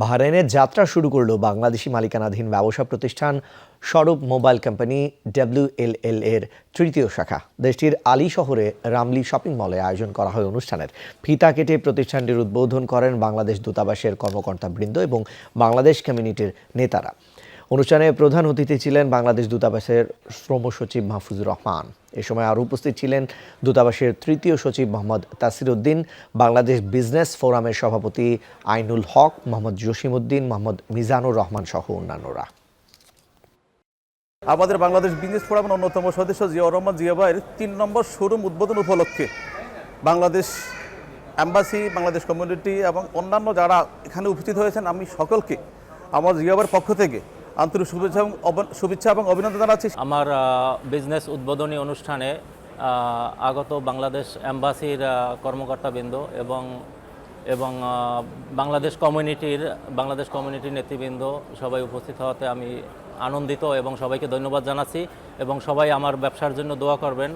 বাহরাইনের যাত্রা শুরু করল বাংলাদেশি মালিকানাধীন ব্যবসা প্রতিষ্ঠান স্বরূপ মোবাইল কোম্পানি ডাব্লিউএলএল এর তৃতীয় শাখা। দেশটির আলী শহরে রামলি শপিং মলে আয়োজন করা হয় অনুষ্ঠানের। ফিতা কেটে প্রতিষ্ঠানটির উদ্বোধন করেন বাংলাদেশ দূতাবাসের কর্মকর্তাবৃন্দ এবং বাংলাদেশ কমিউনিটির নেতারা। অনুষ্ঠানে প্রধান অতিথি ছিলেন বাংলাদেশ দূতাবাসের শ্রম সচিব মাহফুজুর রহমান। এ সময় আরও উপস্থিত ছিলেন দূতাবাসের তৃতীয় সচিব মোহাম্মদ তাসির উদ্দিন বাংলাদেশ বিজনেস ফোরামের সভাপতি আইনুল হক, মোহাম্মদ জসিম উদ্দিন মোহাম্মদ মিজানুর রহমান সহ অন্যান্যরা। আমাদের বাংলাদেশ বিজনেস ফোরামের অন্যতম সদস্য জিয়াউর রহমান জিয়া ভাইয়ের তিন নম্বর শোরুম উদ্বোধন উপলক্ষে বাংলাদেশ অ্যাম্বাসি বাংলাদেশ কমিউনিটি এবং অন্যান্য যারা এখানে উপস্থিত হয়েছেন, আমি সকলকে, আমার জিয়া পক্ষ থেকে আন্তরিক শুভেচ্ছা এবং শুভেচ্ছা এবং অভিনন্দন জানাচ্ছি। আমার বিজনেস উদ্বোধনী অনুষ্ঠানে আগত বাংলাদেশ অ্যাম্বাসির কর্মকর্তাবৃন্দ এবং এবং বাংলাদেশ কমিউনিটির বাংলাদেশ কমিউনিটির নেতৃবৃন্দ সবাই উপস্থিত হওয়াতে আমি আনন্দিত এবং সবাইকে ধন্যবাদ জানাচ্ছি এবং সবাই আমার ব্যবসার জন্য দোয়া করবেন।